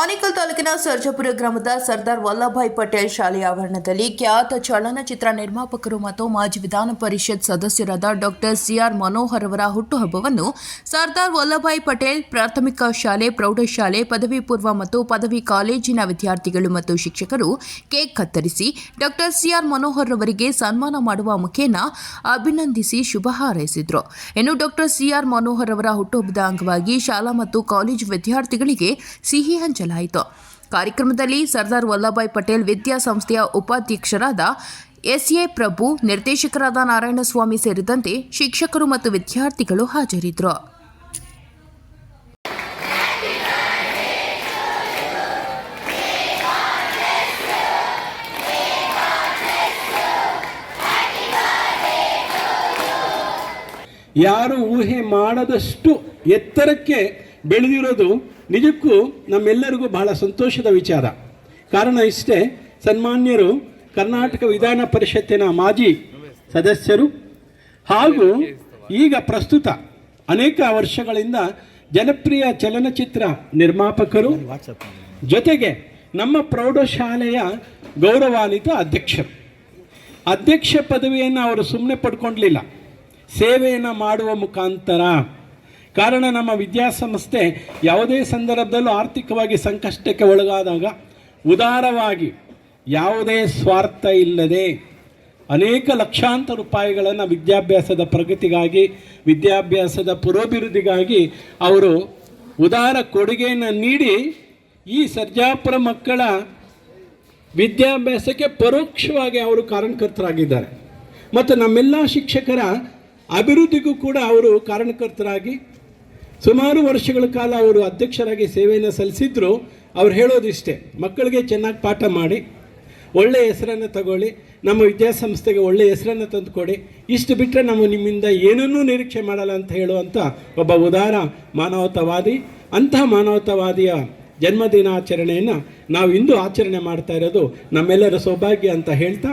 ಆನೇಕಲ್ ತಾಲೂಕಿನ ಸರ್ಜಾಪುರ ಗ್ರಾಮದ ಸರ್ದಾರ್ ವಲ್ಲಭಾಯ್ ಪಟೇಲ್ ಶಾಲೆ ಆವರಣದಲ್ಲಿ ಖ್ಯಾತ ಚಲನಚಿತ್ರ ನಿರ್ಮಾಪಕರು ಮತ್ತು ಮಾಜಿ ವಿಧಾನ ಪರಿಷತ್ ಸದಸ್ಯರಾದ ಡಾಕ್ಟರ್ ಸಿಆರ್ ಮನೋಹರ್ ಅವರ ಹುಟ್ಟುಹಬ್ಬವನ್ನು ಸರ್ದಾರ್ ವಲ್ಲಭಾಯ್ ಪಟೇಲ್ ಪ್ರಾಥಮಿಕ ಶಾಲೆ, ಪ್ರೌಢಶಾಲೆ, ಪದವಿ ಪೂರ್ವ ಮತ್ತು ಪದವಿ ಕಾಲೇಜಿನ ವಿದ್ಯಾರ್ಥಿಗಳು ಮತ್ತು ಶಿಕ್ಷಕರು ಕೇಕ್ ಕತ್ತರಿಸಿ ಡಾಕ್ಟರ್ ಸಿಆರ್ ಮನೋಹರ್ ಅವರಿಗೆ ಸನ್ಮಾನ ಮಾಡುವ ಮುಖೇನ ಅಭಿನಂದಿಸಿ ಶುಭ ಹಾರೈಸಿದರು. ಇನ್ನು ಡಾಕ್ಟರ್ ಸಿಆರ್ ಮನೋಹರ್ ಅವರ ಹುಟ್ಟುಹಬ್ಬದ ಅಂಗವಾಗಿ ಶಾಲಾ ಮತ್ತು ಕಾಲೇಜು ವಿದ್ಯಾರ್ಥಿಗಳಿಗೆ ಸಿಹಿ ಹಂಚಲಾಯಿತು ಕಾರ್ಯಕ್ರಮದಲ್ಲಿ ಸರ್ದಾರ್ ವಲ್ಲಭಾಯ್ ಪಟೇಲ್ ವಿದ್ಯಾಸಂಸ್ಥೆಯ ಉಪಾಧ್ಯಕ್ಷರಾದ ಎಸ್ ಎ ಪ್ರಭು, ನಿರ್ದೇಶಕರಾದ ನಾರಾಯಣಸ್ವಾಮಿ ಸೇರಿದಂತೆ ಶಿಕ್ಷಕರು ಮತ್ತು ವಿದ್ಯಾರ್ಥಿಗಳು ಹಾಜರಿದ್ದರು. ಯಾರು ಊಹೆ ಮಾಡದಷ್ಟು ಎತ್ತರಕ್ಕೆ ಬೆಳೆದಿರೋದು ನಿಜಕ್ಕೂ ನಮ್ಮೆಲ್ಲರಿಗೂ ಬಹಳ ಸಂತೋಷದ ವಿಚಾರ. ಕಾರಣ ಇಷ್ಟೇ, ಸನ್ಮಾನ್ಯರು ಕರ್ನಾಟಕ ವಿಧಾನ ಪರಿಷತ್ತಿನ ಮಾಜಿ ಸದಸ್ಯರು ಹಾಗೂ ಈಗ ಪ್ರಸ್ತುತ ಅನೇಕ ವರ್ಷಗಳಿಂದ ಜನಪ್ರಿಯ ಚಲನಚಿತ್ರ ನಿರ್ಮಾಪಕರು, ಜೊತೆಗೆ ನಮ್ಮ ಪ್ರೌಢಶಾಲೆಯ ಗೌರವಾನ್ವಿತ ಅಧ್ಯಕ್ಷರು. ಅಧ್ಯಕ್ಷ ಪದವಿಯನ್ನು ಅವರು ಸುಮ್ಮನೆ ಪಡ್ಕೊಂಡ್ಲಿಲ್ಲ ಸೇವೆಯನ್ನು ಮಾಡುವ ಮುಖಾಂತರ ಕಾರಣ ನಮ್ಮ ವಿದ್ಯಾಸಂಸ್ಥೆ ಯಾವುದೇ ಸಂದರ್ಭದಲ್ಲೂ ಆರ್ಥಿಕವಾಗಿ ಸಂಕಷ್ಟಕ್ಕೆ ಒಳಗಾದಾಗ ಉದಾರವಾಗಿ ಯಾವುದೇ ಸ್ವಾರ್ಥ ಇಲ್ಲದೆ ಅನೇಕ ಲಕ್ಷಾಂತರ ರೂಪಾಯಿಗಳನ್ನು ವಿದ್ಯಾಭ್ಯಾಸದ ಪ್ರಗತಿಗಾಗಿ, ವಿದ್ಯಾಭ್ಯಾಸದ ಪುರೋಭಿವೃದ್ಧಿಗಾಗಿ ಅವರು ಉದಾರ ಕೊಡುಗೆಯನ್ನು ನೀಡಿ ಈ ಸರ್ಜಾಪುರ ಮಕ್ಕಳ ವಿದ್ಯಾಭ್ಯಾಸಕ್ಕೆ ಪರೋಕ್ಷವಾಗಿ ಅವರು ಕಾರಣಕರ್ತರಾಗಿದ್ದಾರೆ. ಮತ್ತು ನಮ್ಮೆಲ್ಲ ಶಿಕ್ಷಕರ ಅಭಿವೃದ್ಧಿಗೂ ಕೂಡ ಅವರು ಕಾರಣಕರ್ತರಾಗಿ ಸುಮಾರು ವರ್ಷಗಳ ಕಾಲ ಅವರು ಅಧ್ಯಕ್ಷರಾಗಿ ಸೇವೆಯನ್ನು ಸಲ್ಲಿಸಿದ್ರು. ಅವ್ರು ಹೇಳೋದಿಷ್ಟೇ ಮಕ್ಕಳಿಗೆ ಚೆನ್ನಾಗಿ ಪಾಠ ಮಾಡಿ ಒಳ್ಳೆಯ ಹೆಸರನ್ನು ತಗೊಳ್ಳಿ, ನಮ್ಮ ವಿದ್ಯಾಸಂಸ್ಥೆಗೆ ಒಳ್ಳೆಯ ಹೆಸರನ್ನು ತಂದುಕೊಡಿ, ಇಷ್ಟು ಬಿಟ್ಟರೆ ನಾವು ನಿಮ್ಮಿಂದ ಏನನ್ನೂ ನಿರೀಕ್ಷೆ ಮಾಡಲ್ಲ ಅಂತ ಹೇಳುವಂಥ ಒಬ್ಬ ಉದಾರ ಮಾನವತಾವಾದಿ. ಅಂತಹ ಮಾನವತಾವಾದಿಯ ಜನ್ಮದಿನಾಚರಣೆಯನ್ನು ನಾವು ಇಂದು ಆಚರಣೆ ಮಾಡ್ತಾ ಇರೋದು ನಮ್ಮೆಲ್ಲರ ಸೌಭಾಗ್ಯ ಅಂತ ಹೇಳ್ತಾ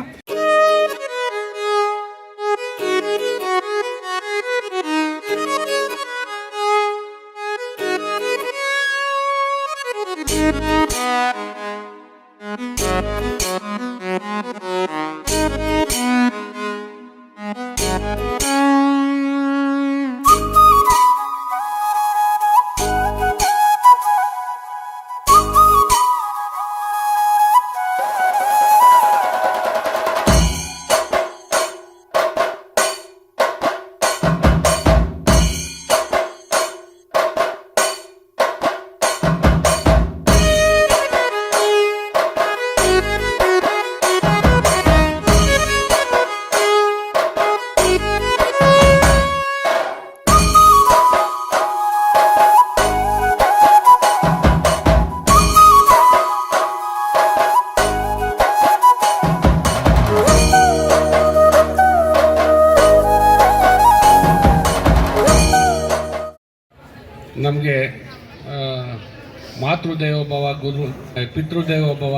ಮಾತೃದೇವೋಭವ ಗುರು ಪಿತೃದೇವೋಭವ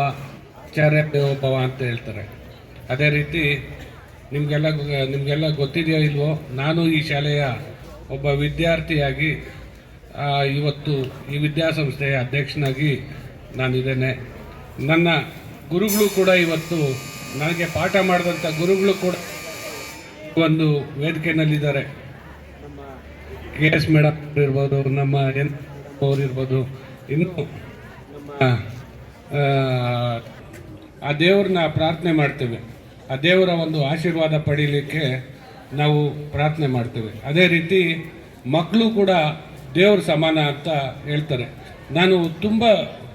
ಆಚಾರ್ಯ ದೇವೋಭವ ಅಂತ ಹೇಳ್ತಾರೆ. ಅದೇ ರೀತಿ ನಿಮಗೆಲ್ಲ ನಿಮಗೆಲ್ಲ ಗೊತ್ತಿದೆಯೋ ಇಲ್ವೋ, ನಾನು ಈ ಶಾಲೆಯ ಒಬ್ಬ ವಿದ್ಯಾರ್ಥಿಯಾಗಿ ಇವತ್ತು ಈ ವಿದ್ಯಾಸಂಸ್ಥೆಯ ಅಧ್ಯಕ್ಷನಾಗಿ ನಾನಿದ್ದೇನೆ. ನನ್ನ ಗುರುಗಳು ಕೂಡ ಇವತ್ತು ನನಗೆ ಪಾಠ ಮಾಡಿದಂಥ ಗುರುಗಳು ಕೂಡ ಒಂದು ವೇದಿಕೆಯಲ್ಲಿದ್ದಾರೆ ಕೆ ಎಸ್ ಮೇಡಮ್ ಇರ್ಬೋದು ನಮ್ಮ ಎನ್ ಅವ್ರು ಇರ್ಬೋದು ಇನ್ನು ಆ, ದೇವ್ರನ್ನ ಪ್ರಾರ್ಥನೆ ಮಾಡ್ತೇವೆ. ಆ ದೇವರ ಒಂದು ಆಶೀರ್ವಾದ ಪಡೀಲಿಕ್ಕೆ ನಾವು ಪ್ರಾರ್ಥನೆ ಮಾಡ್ತೇವೆ. ಅದೇ ರೀತಿ ಮಕ್ಕಳು ಕೂಡ ದೇವ್ರ ಸಮಾನ ಅಂತ ಹೇಳ್ತಾರೆ. ನಾನು ತುಂಬ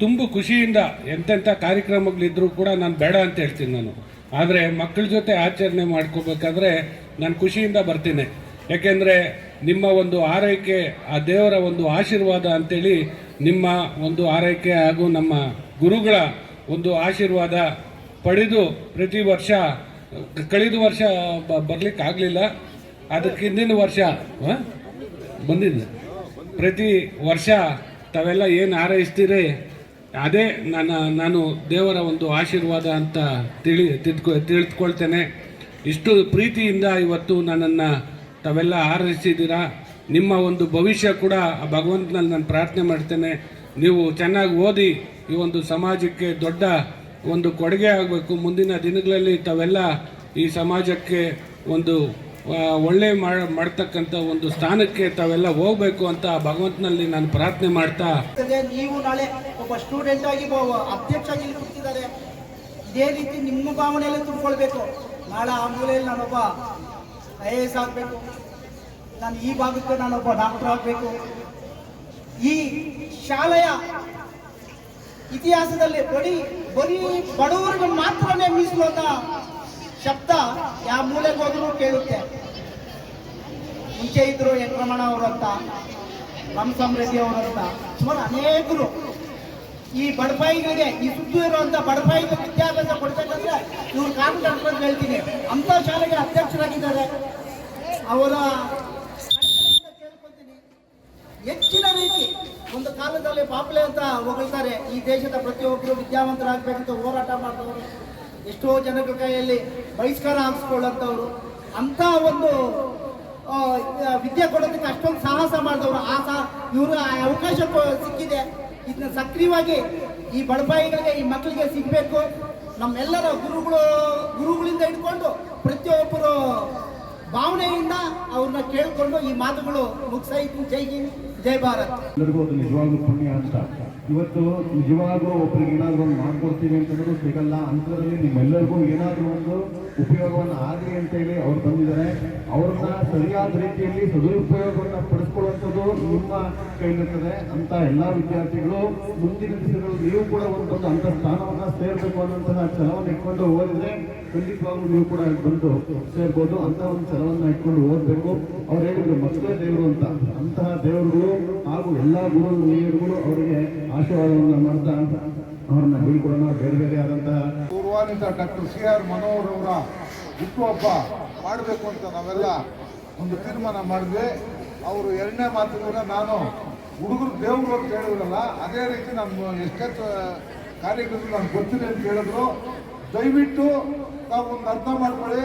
ತುಂಬ ಖುಷಿಯಿಂದ ಎಂತೆಂಥ ಕಾರ್ಯಕ್ರಮಗಳಿದ್ರೂ ಕೂಡ ನಾನು ಬೇಡ ಅಂತ ಹೇಳ್ತೀನಿ ನಾನು. ಆದರೆ ಮಕ್ಕಳ ಜೊತೆ ಆಚರಣೆ ಮಾಡ್ಕೋಬೇಕಾದ್ರೆ ನಾನು ಖುಷಿಯಿಂದ ಬರ್ತೀನಿ. ಯಾಕೆಂದರೆ ನಿಮ್ಮ ಒಂದು ಆರೈಕೆ ಆ ದೇವರ ಒಂದು ಆಶೀರ್ವಾದ ಅಂತೇಳಿ ನಿಮ್ಮ ಒಂದು ಆರೈಕೆ ಹಾಗೂ ನಮ್ಮ ಗುರುಗಳ ಒಂದು ಆಶೀರ್ವಾದ ಪಡೆದು ಪ್ರತಿ ವರ್ಷ, ಕಳೆದ ವರ್ಷ ಬರ್ಲಿಕ್ಕೆ ಆಗಲಿಲ್ಲ. ಅದಕ್ಕೆ ಹಿಂದಿನ ವರ್ಷ ಬಂದಿದ್ದ ಪ್ರತಿ ವರ್ಷ ತಾವೆಲ್ಲ ಏನು ಹಾರೈಸ್ತೀರಿ? ಅದೇ ನನ್ನ, ನಾನು ದೇವರ ಒಂದು ಆಶೀರ್ವಾದ ಅಂತ ತಿಳಿ, ತಿದ್ಕೊ ತಿಳಿದುಕೊಳ್ತೇನೆ ಇಷ್ಟು ಪ್ರೀತಿಯಿಂದ ಇವತ್ತು ನನ್ನನ್ನು ತಾವೆಲ್ಲ ಹಾರೈಸಿದ್ದೀರಾ? ನಿಮ್ಮ ಒಂದು ಭವಿಷ್ಯ ಕೂಡ ಆ ಭಗವಂತನಲ್ಲಿ ನಾನು ಪ್ರಾರ್ಥನೆ ಮಾಡ್ತೇನೆ. ನೀವು ಚೆನ್ನಾಗಿ ಓದಿ, ಈ ಒಂದು ಸಮಾಜಕ್ಕೆ ದೊಡ್ಡ ಒಂದು ಕೊಡುಗೆ ಆಗಬೇಕು. ಮುಂದಿನ ದಿನಗಳಲ್ಲಿ ತಾವೆಲ್ಲ ಈ ಸಮಾಜಕ್ಕೆ ಒಂದು ಒಳ್ಳೆ ಮಾಡ್- ಮಾಡ್ತಕ್ಕಂಥ ಒಂದು ಸ್ಥಾನಕ್ಕೆ ತಾವೆಲ್ಲ ಹೋಗಬೇಕು ಅಂತ ಭಗವಂತನಲ್ಲಿ ನಾನು ಪ್ರಾರ್ಥನೆ ಮಾಡ್ತಾ. ನೀವು ನಾಳೆ ಒಬ್ಬ ಸ್ಟೂಡೆಂಟ್ ಆಗಿ ಅಧ್ಯಕ್ಷ ಆಗಿ ಇದೇ ರೀತಿ ನಿಮ್ಮ ಭಾವನೆಯಲ್ಲಿ ತುಂಬಿಕೊಳ್ಬೇಕು. ನಾಳೆ ಆ ಮೂಲೆಯಲ್ಲಿ ನಾನೊಬ್ಬ ಐ ಎಸ್ ಆಗಬೇಕು. ನಾನು ಈ ಭಾಗಕ್ಕೆ ನಾನೊಬ್ಬ ಡಾಕ್ಟರ್ ಆಗಬೇಕು. ಈ ಶಾಲೆಯ ಇತಿಹಾಸದಲ್ಲಿ ಬರೀ ಬರೀ ಬಡವರಿಗೆ ಮಾತ್ರನೇ ಮೀಸಲು ಶಬ್ದ ಯಾವ ಮೂಲೆಗೆ ಹೋದ್ರೂ ಕೇಳುತ್ತೆ. ಮುಂಚೆ ಇದ್ರು ಯಂತ್ರಮಣ ಅವರಂತ ರಾಮ್ ಸಮೃದ್ಧಿ ಅವರು ಅಂತ, ಸುಮಾರು ಅನೇಕರು. ಈ ಬಡಪಾಯಿಗಳಿಗೆ ಈ ಸುತ್ತು ಇರುವಂತ ಬಡಪಾಯಿಗೆ ವಿದ್ಯಾಭ್ಯಾಸ ಕೊಡ್ಬೇಕಂದ್ರೆ ಇವ್ರು ಕಾರಣ ಹೇಳ್ತೀನಿ. ಅಂತ ಶಾಲೆಗೆ ಅಧ್ಯಕ್ಷರಾಗಿದ್ದಾರೆ. ಅವರ. ಹೆಚ್ಚಿನ ರೀತಿ ಒಂದು ಕಾಲದಲ್ಲಿ ಪಾಪ್ಲೆ ಅಂತ ಹೊಗಳ್ತಾರೆ. ಈ ದೇಶದ ಪ್ರತಿಯೊಬ್ಬರು ವಿದ್ಯಾವಂತರಾಗಬೇಕಂತ ಹೋರಾಟ ಮಾಡಿದವರು. ಎಷ್ಟೋ ಜನರ ಕೈಯಲ್ಲಿ ಬಹಿಷ್ಕಾರ ಹಾಕ್ಸ್ಕೊಳ್ಳೋಂಥವ್ರು ಅಂಥ ಒಂದು ವಿದ್ಯೆ ಕೊಡೋದಕ್ಕೆ ಅಷ್ಟೊಂದು ಸಾಹಸ ಮಾಡಿದವರು. ಆ ಸಹ ಇವರು ಅವಕಾಶ ಸಿಕ್ಕಿದೆ. ಇದನ್ನ ಸಕ್ರಿಯವಾಗಿ ಈ ಬಡಬಾಯಿಗಳಿಗೆ, ಈ ಮಕ್ಕಳಿಗೆ ಸಿಗಬೇಕು. ನಮ್ಮೆಲ್ಲರ ಗುರುಗಳು, ಗುರುಗಳಿಂದ ಹಿಡ್ಕೊಂಡು ಪ್ರತಿಯೊಬ್ಬರು ಭಾವನೆಯಿಂದ ಅವ್ರನ್ನ ಕೇಳಿಕೊಂಡು ಈ ಮಾತುಗಳು ಮುಗಿಸಾಯ್ತು. ಜೈ ಹಿಂದ್. ಜೈ ಭಾರತ್. ಎಲ್ಲರಿಗೂ ಅದು ನಿಜವಾಗ್ಲೂ ಪುಣ್ಯ ಅಂತ. ಇವತ್ತು ನಿಜವಾಗ್ಲೂ ಒಬ್ರಿಗೆ ಏನಾದರೂ ಒಂದು ಮಾಡ್ಕೊಡ್ತೀವಿ ಅಂತಂದ್ರೂ ಸಿಗಲ್ಲ. ಅಂತದಲ್ಲಿ ನಿಮ್ಮೆಲ್ಲರಿಗೂ ಏನಾದರೂ ಒಂದು ಉಪಯೋಗವನ್ನು ಆಗಲಿ ಅಂತೇಳಿ ಅವ್ರು ಬಂದಿದ್ದಾರೆ ಅವ್ರನ್ನ ಸರಿಯಾದ ರೀತಿಯಲ್ಲಿ ಸದುಪಯೋಗವನ್ನು ಪಡಿಸ್ಕೊಳ್ಳುವಂಥದ್ದು ನಿಮ್ಮ ಕೈಲಿರ್ತದೆ ಅಂತ ಎಲ್ಲ ವಿದ್ಯಾರ್ಥಿಗಳು. ಮುಂದಿನ ದಿವಸಗಳು ನೀವು ಕೂಡ ಒಂದು ಅಂಥ ಸ್ಥಾನವನ್ನು ಸೇರಬೇಕು ಅನ್ನೋಂತಹ ಛಲವನ್ನು ಇಟ್ಕೊಂಡು ಓದಿದ್ರೆ ಖಂಡಿತವಾಗ್ಲೂ ನೀವು ಕೂಡ ಬಂದು ಸೇರ್ಬೋದು ಅಂತ ಒಂದು ಛಲವನ್ನು ಇಟ್ಕೊಂಡು ಓದಬೇಕು. ಅವ್ರು ಹೇಳಿದ್ರು, ಮಕ್ಕಳೇ ದೇವರು ಅಂತ. ಅಂತಹ ದೇವರುಗಳು ಹಾಗೂ ಎಲ್ಲ ಗುರು ಹಿರಿಯರುಗಳು ಅವರಿಗೆ ಆಶೀರ್ವಾದವನ್ನು ಮಾಡ್ತಾ ಅವ್ರನ್ನ ಬೀಳ್ಕೊಡೋಣ ಬೇರೆ ಬೇರೆ ಆದಂತಹ ಪೂರ್ವಾನಿಂದ ಡಾಕ್ಟರ್ ಸಿ ಆರ್ ಮನೋಹರ್ ಅವರ ಹುಟ್ಟುಹಬ್ಬ ಮಾಡಬೇಕು ಅಂತ ನಾವೆಲ್ಲ ಒಂದು ತೀರ್ಮಾನ ಮಾಡಿದ್ವಿ. ಅವರು ಎರಡನೇ ಮಾತು ಕೂಡ ನಾನು ಹುಡುಗರು ದೇವರು ಅಂತ ಹೇಳಿದ್ರಲ್ಲ, ಅದೇ ರೀತಿ ನಮ್ಮ ಎಷ್ಟೇ ಕಾರ್ಯಗಳು ನಾನು ಗೊತ್ತಿದೆ ಅಂತ ಹೇಳಿದ್ರು. ದಯವಿಟ್ಟು ತಾವು ಒಂದು ಅರ್ಥ ಮಾಡ್ಕೊಳ್ಳಿ.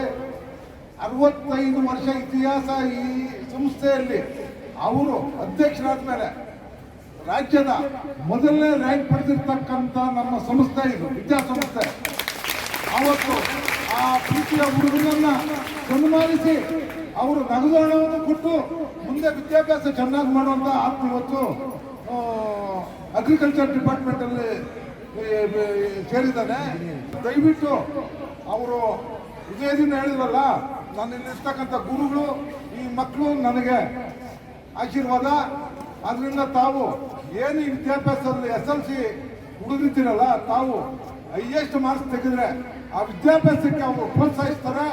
ಅರವತ್ತೈದು ವರ್ಷ ಇತಿಹಾಸ ಈ ಸಂಸ್ಥೆಯಲ್ಲಿ ಅವರು ಅಧ್ಯಕ್ಷರಾದ ಮೇಲೆ ರಾಜ್ಯದ ಮೊದಲನೇ ರ್ಯಾಂಕ್ ಪಡೆದಿರ್ತಕ್ಕಂಥ ನಮ್ಮ ಸಂಸ್ಥೆ ಇದು, ವಿದ್ಯಾಸಂಸ್ಥೆ. ಅವತ್ತು ಆ ಪ್ರೀತಿಯ ಹುಡುಗರನ್ನ ಸನ್ಮಾನಿಸಿ ಅವರು ನಗದು ಕೊಟ್ಟು ಮುಂದೆ ವಿದ್ಯಾಭ್ಯಾಸ ಚೆನ್ನಾಗಿ ಮಾಡುವಂತ ಆತ್ಮ ಇವತ್ತು ಅಗ್ರಿಕಲ್ಚರ್ ಡಿಪಾರ್ಟ್ಮೆಂಟ್ ಅಲ್ಲಿ ಸೇರಿದ್ದಾನೆ. ದಯವಿಟ್ಟು ಅವರು ವಿಜಯದಿಂದ ಹೇಳಿದ್ರಲ್ಲ ನಾನು ಇಲ್ಲಿರ್ತಕ್ಕಂಥ ಗುರುಗಳು, ಈ ಮಕ್ಕಳು ನನಗೆ ಆಶೀರ್ವಾದ ಅದರಿಂದ ತಾವು ಏನು ಈ ವಿದ್ಯಾಭ್ಯಾಸದಲ್ಲಿ ಎಸ್ ಎಲ್ ಸಿ ಹುಡುಗಿರ್ತೀರಲ್ಲ ತಾವು ಹೈಯೆಸ್ಟ್ ಮಾರ್ಕ್ಸ್ ತೆಗೆದ್ರೆ ಆ ವಿದ್ಯಾಭ್ಯಾಸಕ್ಕೆ ಅವರು ಪ್ರೋತ್ಸಾಹಿಸ್ತಾರೆ.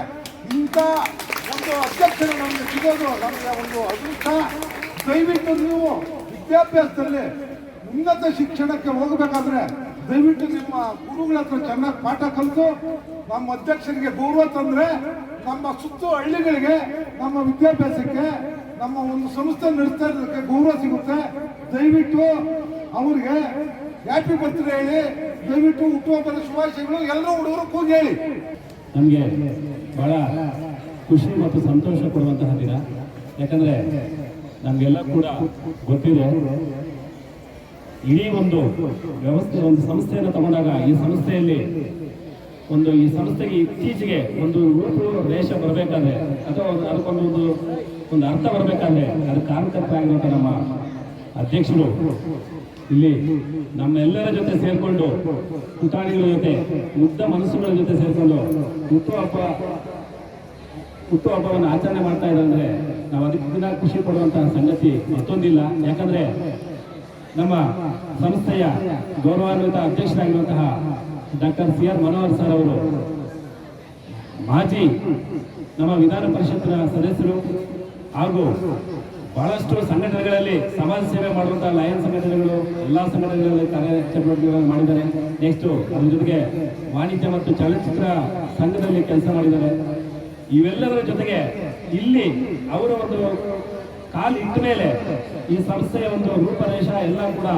ಇಂಥ ಒಂದು ಅಧ್ಯಕ್ಷರು ನಮಗೆ ಸಿಗೋದು ನಮಗೆ ಒಂದು ಅದೃಷ್ಟ. ದಯವಿಟ್ಟು ನೀವು ವಿದ್ಯಾಭ್ಯಾಸದಲ್ಲಿ ಉನ್ನತ ಶಿಕ್ಷಣಕ್ಕೆ ಹೋಗಬೇಕಾದ್ರೆ ದಯವಿಟ್ಟು ನಿಮ್ಮ ಗುರುಗಳ ಹತ್ರ ಚೆನ್ನಾಗಿ ಪಾಠ ಕಲಿತು, ನಮ್ಮ ಅಧ್ಯಕ್ಷರಿಗೆ ಗೌರವ ತಂದ್ರೆ, ನಮ್ಮ ಸುತ್ತು ಹಳ್ಳಿಗಳಿಗೆ, ನಮ್ಮ ವಿದ್ಯಾಭ್ಯಾಸಕ್ಕೆ ನಮ್ಮ ಒಂದು ಸಂಸ್ಥೆ ನಡೆಸ್ತಾ ಇರೋದಕ್ಕೆ ಗೌರವ ಸಿಗುತ್ತೆ. ದಯವಿಟ್ಟು ಅವ್ರಿಗೆ ಹ್ಯಾಪಿ ಬರ್ತ್ಡೇ ಹೇಳಿ, ದಯವಿಟ್ಟು ಹುಟ್ಟುಹಬ್ಬದ ಶುಭಾಶಯಗಳು, ಎಲ್ಲರೂ ಹುಡುಗರು ಕೂಗಿ ಹೇಳಿ. ನಮಗೆ ಬಹಳ ಖುಷಿ ಮತ್ತು ಸಂತೋಷ ಕೊಡುವಂತಹ ದಿನ. ಯಾಕಂದ್ರೆ ನಮಗೆಲ್ಲ ಕೂಡ ಗೊತ್ತಿದೆ, ಇಡೀ ಒಂದು ವ್ಯವಸ್ಥೆ, ಒಂದು ಸಂಸ್ಥೆಯನ್ನು ತಗೊಂಡಾಗ ಈ ಸಂಸ್ಥೆಯಲ್ಲಿ ಒಂದು ಈ ಸಂಸ್ಥೆಗೆ ಇತ್ತೀಚೆಗೆ ಒಂದು ರೂಪು ರೇಷ ಬರಬೇಕಾದ್ರೆ ಅಥವಾ ಅದಕ್ಕೊಂದು ಒಂದು ಒಂದು ಅರ್ಥ ಬರಬೇಕಾದ್ರೆ ಅದು ಕಾರಣಕರ್ತರಾಗಿರುವಂಥ ನಮ್ಮ ಅಧ್ಯಕ್ಷರು ಇಲ್ಲಿ ನಮ್ಮೆಲ್ಲರ ಜೊತೆ ಸೇರಿಕೊಂಡು ಪುಟಾಣಿಗಳ ಜೊತೆ ಮುದ್ದ ಮನಸ್ಸುಗಳ ಜೊತೆ ಸೇರ್ಕೊಂಡು ಹುಟ್ಟುಹಬ್ಬ ಹುಟ್ಟುಹಬ್ಬವನ್ನು ಆಚರಣೆ ಮಾಡ್ತಾ ಇದ್ದಾರೆ ನಾವು ಅದಕ್ಕೆ ದಿನ ಖುಷಿ ಪಡುವಂತಹ ಸಂಗತಿ ಮತ್ತೊಂದಿಲ್ಲ. ಯಾಕಂದ್ರೆ ನಮ್ಮ ಸಂಸ್ಥೆಯ ಗೌರವಾನ್ವಿತ ಅಧ್ಯಕ್ಷರಾಗಿರುವಂತಹ doctor C R Manohar sir ಅವರು ಮಾಜಿ ನಮ್ಮ ವಿಧಾನ ಪರಿಷತ್ತಿನ ಸದಸ್ಯರು ಹಾಗೂ ಬಹಳಷ್ಟು ಸಂಘಟನೆಗಳಲ್ಲಿ ಸಮಾಜ ಸೇವೆ ಮಾಡುವಂತಹ ಲಯನ್ ಸಂಘಟನೆಗಳು, ಎಲ್ಲಾ ಸಂಘಟನೆಗಳಲ್ಲಿ ಕಾರ್ಯ ಚಟುವಟಿಕೆಗಳನ್ನು ಮಾಡಿದ್ದಾರೆ. ನೆಕ್ಸ್ಟ್ ಅದ್ರ ಜೊತೆಗೆ ವಾಣಿಜ್ಯ ಮತ್ತು ಚಲನಚಿತ್ರ ಸಂಘದಲ್ಲಿ ಕೆಲಸ ಮಾಡಿದ್ದಾರೆ. ಇವೆಲ್ಲದರ ಜೊತೆಗೆ ಇಲ್ಲಿ ಅವರ ಒಂದು ಕಾಲು ಇಟ್ಟ ಮೇಲೆ ಈ ಸಂಸ್ಥೆಯ ಒಂದು ರೂಪದೇಶ ಎಲ್ಲ ಕೂಡ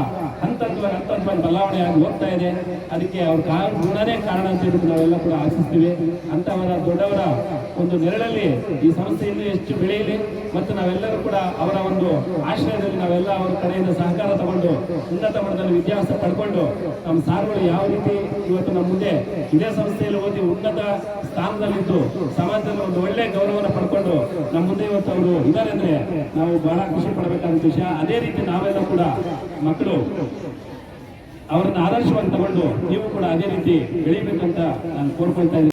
ಹಂತ ಹಂತವಾಗಿ ಹಂತ ಬದಲಾವಣೆ ಆಗಿ ಹೋಗ್ತಾ ಇದೆ. ಅದಕ್ಕೆ ಅವ್ರ ಕಾರಣ ಗುಣನೇ ಕಾರಣ ಅಂತ ಹೇಳ್ಬಿಟ್ಟು ನಾವೆಲ್ಲ ಕೂಡ ಆಶಿಸ್ತೀವಿ. ಅಂತವರ ದೊಡ್ಡವರ ಒಂದು ನೆರಳಲ್ಲಿ ಈ ಸಂಸ್ಥೆ ಇನ್ನೂ ಹೆಚ್ಚು ಬೆಳೆಯಲಿ ಮತ್ತು ನಾವೆಲ್ಲರೂ ಕೂಡ ಅವರ ಒಂದು ಆಶ್ರಯದಲ್ಲಿ ನಾವೆಲ್ಲ ಅವರ ಕಡೆಯಿಂದ ಸಹಕಾರ ತಗೊಂಡು ಉನ್ನತ ಮಟ್ಟದಲ್ಲಿ ವಿದ್ಯಾಭ್ಯಾಸ ಪಡ್ಕೊಂಡು ನಮ್ಮ ಸಾರುಗಳು ಯಾವ ರೀತಿ ಇವತ್ತು ನಮ್ಮ ಮುಂದೆ ಇದೇ ಸಂಸ್ಥೆಯಲ್ಲಿ ಓದಿ ಉನ್ನತ ಸ್ಥಾನದಲ್ಲಿದ್ದು ಸಮಾಜದಲ್ಲಿ ಒಂದು ಒಳ್ಳೆ ಗೌರವನ ಪಡ್ಕೊಂಡು ನಮ್ಮ ಮುಂದೆ ಇವತ್ತು ಅವರು ಇದ್ದಾರೆ ಅಂದ್ರೆ ನಾವು ಬಹಳ ಖುಷಿ ಪಡಬೇಕಾದಂಥ ವಿಷಯ. ಅದೇ ರೀತಿ ನಾವೆಲ್ಲ ಕೂಡ ಮಕ್ಕಳು ಅವರನ್ನ ಆದರ್ಶವನ್ನು ತಗೊಂಡು ನೀವು ಕೂಡ ಅದೇ ರೀತಿ ಬೆಳಿಬೇಕಂತ ನಾನು ಕೋರ್ಕೊಳ್ತಾ ಇದ್ದೀನಿ.